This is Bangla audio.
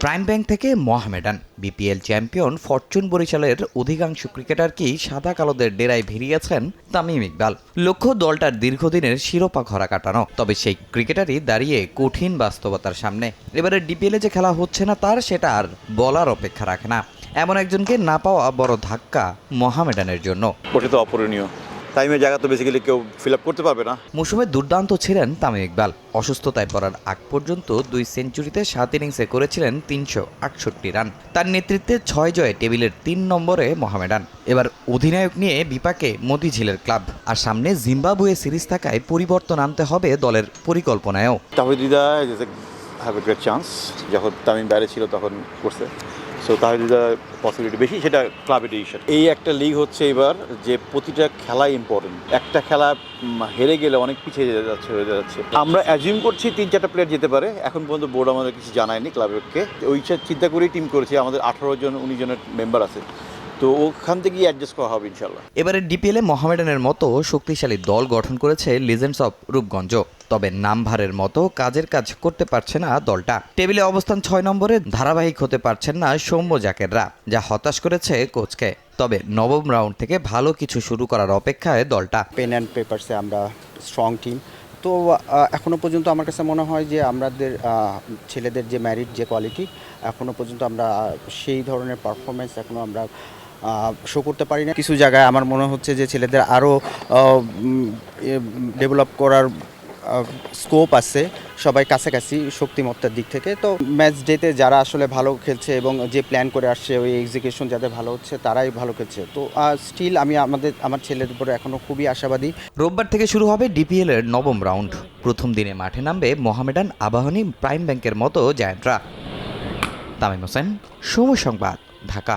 প্রাইম ব্যাংক থেকে মোহামেডান, বিপিএল চ্যাম্পিয়ন ফরচুন বরিশালের অধিকাংশ ক্রিকেটার কি সাদা কালোদের ডেরায় ভিড়িয়েছেন? তামিম ইকবাল। লক্ষ্য, দলটার দীর্ঘদিনের শিরোপা ঘরা কাটানো, তবে সেই ক্রিকেটারই দাঁড়িয়ে কঠিন বাস্তবতার সামনে। এবারে ডিপিএলে যে খেলা হচ্ছে না তার, সেটা আর বলার অপেক্ষা রাখে না। এমন একজনকে না পাওয়া বড় ধাক্কা মোহামেডানের জন্য। অপূরণীয়। টাইমের জায়গা তো বেসিক্যালি কেউ ফিল আপ করতে পারবে না। মৌসুমে দুর্দান্ত ছিলেন তামিম ইকবাল। অসুস্থতায় পড়ার আগ পর্যন্ত দুই সেঞ্চুরিতে সাত ইনিংসে করেছিলেন তিনশো আটষট্টি রান তার নেতৃত্বে ছয় জয়ে টেবিলের তিন নম্বরে মোহামেডান। এবার অধিনায়ক নিয়ে বিপাকে মতিঝিলের ক্লাব। আর সামনে জিম্বাবুয়ে সিরিজ থাকায় পরিবর্তন আনতে হবে দলের পরিকল্পনায়ও। তাহিদিদা হ্যাভ এ গ্রেট চান্স যখন তামিম বাইরে ছিল তখন করছে। সো তাহিদিদা পসিবিলিটি বেশি সেটা ক্লাবের ডিসিশন এই একটা লিগ হচ্ছে এবার যে প্রতিটা খেলাই ইম্পর্টেন্ট একটা খেলা হেরে গেলে অনেক পিছিয়ে যেতে যাচ্ছে হয়ে যাচ্ছে। আমরা অ্যাজিউম করছি তিন চারটা প্লেয়ার যেতে পারে। এখন পর্যন্ত বোর্ড আমাদের কিছু জানায়নি ক্লাবেরকে ওই সব চিন্তা করেই টিম করেছি। আমাদের আঠারো জন উনিশ জনের মেম্বার আছে। তো ওখান থেকেই অ্যাডজাস্ট করা হবে ইনশাল্লাহ এবারে ডিপিএলে মোহামেডানের মতো শক্তিশালী দল গঠন করেছে লিজেন্ডস অফ রূপগঞ্জ তবে নামভারের মতো কাজের কাজ করতে পারছে না দলটা। টেবিলে অবস্থান ছয় নম্বরে ধারাবাহিক হতে পারছেন না সৌম্য জাকেররা, যা হতাশ করেছে কোচকে। তবে নবম রাউন্ড থেকে ভালো কিছু শুরু করার অপেক্ষায় দলটা। পেন অ্যান্ড পেপারসে আমরা স্ট্রং টিম। তো এখনও পর্যন্ত আমার কাছে মনে হয় যে আমাদের ছেলেদের যে ম্যারিট যে কোয়ালিটি এখনও পর্যন্ত আমরা সেই ধরনের পারফরমেন্স এখনও আমরা শো করতে পারি না। কিছু জায়গায় আমার মনে হচ্ছে যে ছেলেদের আরও ডেভেলপ করার স্কোপ আছে, সবাই কাছাকাছি শক্তিমত্তার দিক থেকে। তো ম্যাচ ডেতে যারা আসলে ভালো খেলছে এবং যে প্ল্যান করে আসছে, ওই এক্সিকিউশন যাদের ভালো হচ্ছে, তারাই ভালো খেলছে। তো স্টিল আমি আমাদের, আমার ছেলের উপরে এখনও খুবই আশাবাদী। রোববার থেকে শুরু হবে ডিপিএল এর নবম রাউন্ড প্রথম দিনে মাঠে নামবে মোহামেডান আবাহনী প্রাইম ব্যাংকের মতো জায়ান্টরা। তামিম হোসেন, সময় সংবাদ, ঢাকা।